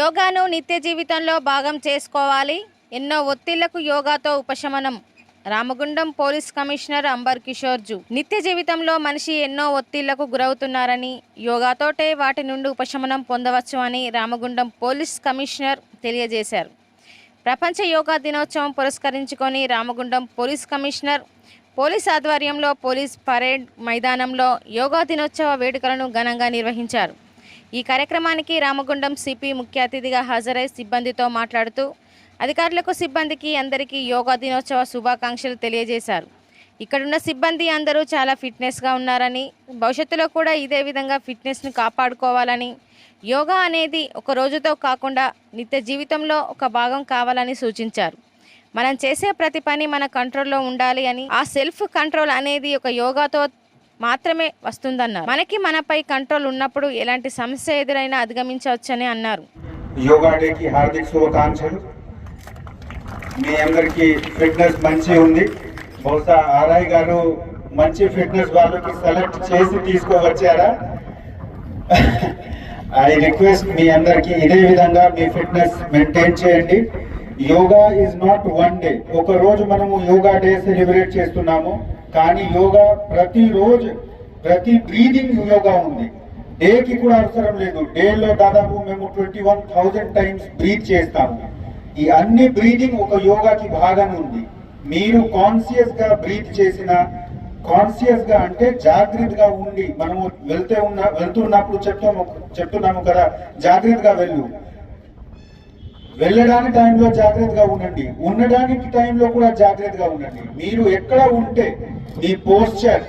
యోగాను నిత్య జీవితంలో భాగం చేసుకోవాలి. ఎన్నో ఒత్తిళ్ళకు యోగాతో ఉపశమనం. రామగుండం పోలీస్ కమిషనర్ అంబర్ కిషోర్ జు నిత్య జీవితంలో మనిషి ఎన్నో ఒత్తిళ్ళకు గురవుతున్నారని యోగాతోటే వాటి నుండి ఉపశమనం పొందవచ్చు అని రామగుండం పోలీస్ కమిషనర్ తెలియజేశారు. ప్రపంచ యోగా దినోత్సవం పురస్కరించుకొని రామగుండం పోలీస్ కమిషనర్ పోలీస్ ఆధ్వర్యంలో పోలీస్ పరేడ్ మైదానంలో యోగా దినోత్సవ వేడుకలను ఘనంగా నిర్వహించారు. ఈ కార్యక్రమానికి రామగుండం సిపి ముఖ్య అతిథిగా హాజరై సిబ్బందితో మాట్లాడుతూ అధికారులకు సిబ్బందికి అందరికీ యోగా దినోత్సవ శుభాకాంక్షలు తెలియజేశారు. ఇక్కడున్న సిబ్బంది అందరూ చాలా ఫిట్నెస్గా ఉన్నారని భవిష్యత్తులో కూడా ఇదే విధంగా ఫిట్నెస్ను కాపాడుకోవాలని యోగా అనేది ఒక రోజుతో కాకుండా నిత్య జీవితంలో ఒక భాగం కావాలని సూచించారు. మనం చేసే ప్రతి పని మన కంట్రోల్లో ఉండాలి అని ఆ సెల్ఫ్ కంట్రోల్ అనేది ఒక యోగాతో మాత్రమే వస్తుందన్నారు. మనకి మనపై కంట్రోల్ ఉన్నప్పుడు ఎలాంటి సమస్య ఎదురైనా అధిగమించవచ్చని అన్నారు. యోగా డేకి హార్దిక శుభాకాంక్షలు. మీ అందరికి ఫిట్నెస్ మంచి ఉంది. బహుశా ఆర్ఐ గారు మంచి ఫిట్నెస్ వాళ్ళకి సెలెక్ట్ చేసి తీసుకువచ్చారా? ఐ రిక్వెస్ట్ మీ అందరికి ఇదే విధంగా మీ ఫిట్నెస్ మెయింటైన్ చేయండి. Yoga is not one day. ఒక రోజు మనము యోగా డే సెలబ్రేట్ చేస్తున్నాము. కానీ యోగా ప్రతిరోజు ప్రతి బ్రీదింగ్ యోగా ఉంది. డేకి కూడా అవసరం లేదు. డేలో దాదాపు మేము twenty one thousand times breath చేస్తాము. ఈ అన్ని బ్రీదింగ్ ఒక యోగాకి భాగం ఉంది. మీరు కాన్సియస్గా బ్రీత్ చేసిన కాన్సియస్గా అంటే జాగ్రత్తగా ఉండి మనము వెళ్తే ఉన్న వెళ్తున్నప్పుడు చెప్తాము చెప్తున్నాము కదా జాగ్రత్తగా వెళ్ళు. వెళ్ళడానికి టైంలో జాగ్రత్తగా ఉండండి. ఉండడానికి టైంలో కూడా జాగ్రత్తగా ఉండండి. మీరు ఎక్కడ ఉంటే మీ పోస్చర్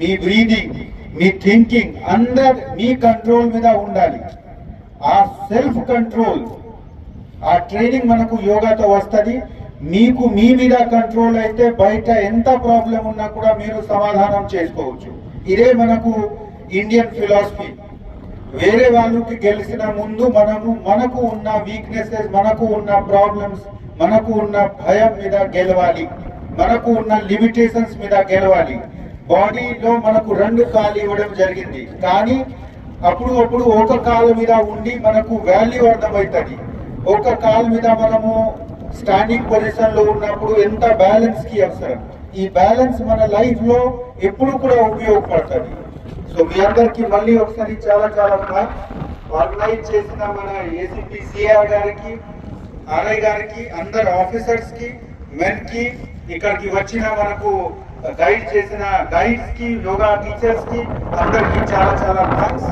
మీ బ్రీదింగ్ మీ థింకింగ్ అందరు మీ కంట్రోల్ మీద ఉండాలి. ఆ సెల్ఫ్ కంట్రోల్ ఆ ట్రైనింగ్ మనకు యోగాతో వస్తుంది. మీకు మీ మీద కంట్రోల్ అయితే బయట ఎంత ప్రాబ్లం ఉన్నా కూడా మీరు సమాధానం చేసుకోవచ్చు. ఇదే మనకు ఇండియన్ ఫిలాసఫీ వేరే వాళ్ళకి గెలిచిన ముందు మనము మనకు ఉన్న వీక్నెసెస్ మనకు ఉన్న ప్రాబ్లమ్స్ మనకు ఉన్న భయం మీద గెలవాలి. మనకు ఉన్న లిమిటేషన్స్ మీద గెలవాలి. బాడీలో మనకు రెండు కాలు ఇవ్వడం జరిగింది. కానీ అప్పుడు అప్పుడు ఒక కాలు మీద ఉండి మనకు వాల్యూ అర్థమవుతుంది. ఒక కాలు మీద మనము స్టాండింగ్ పొజిషన్లో ఉన్నప్పుడు ఎంత బ్యాలెన్స్కి అవసరం? ఈ బ్యాలెన్స్ మన లైఫ్లో ఎప్పుడు కూడా ఉపయోగపడుతుంది. సో మీ అందరికి మళ్ళీ ఒకసారి చాలా చాలా ఆర్గనైజ్ చేసిన మన ఏసీపీ సిఆర్ గారికి ఆర్ఐ గారికి అందరు ఆఫీసర్స్కి మెన్కి ఇక్కడికి వచ్చిన మనకు గైడ్ చేసిన గైడ్స్కి యోగా టీచర్స్కి అందరికి చాలా చాలా థ్యాంక్స్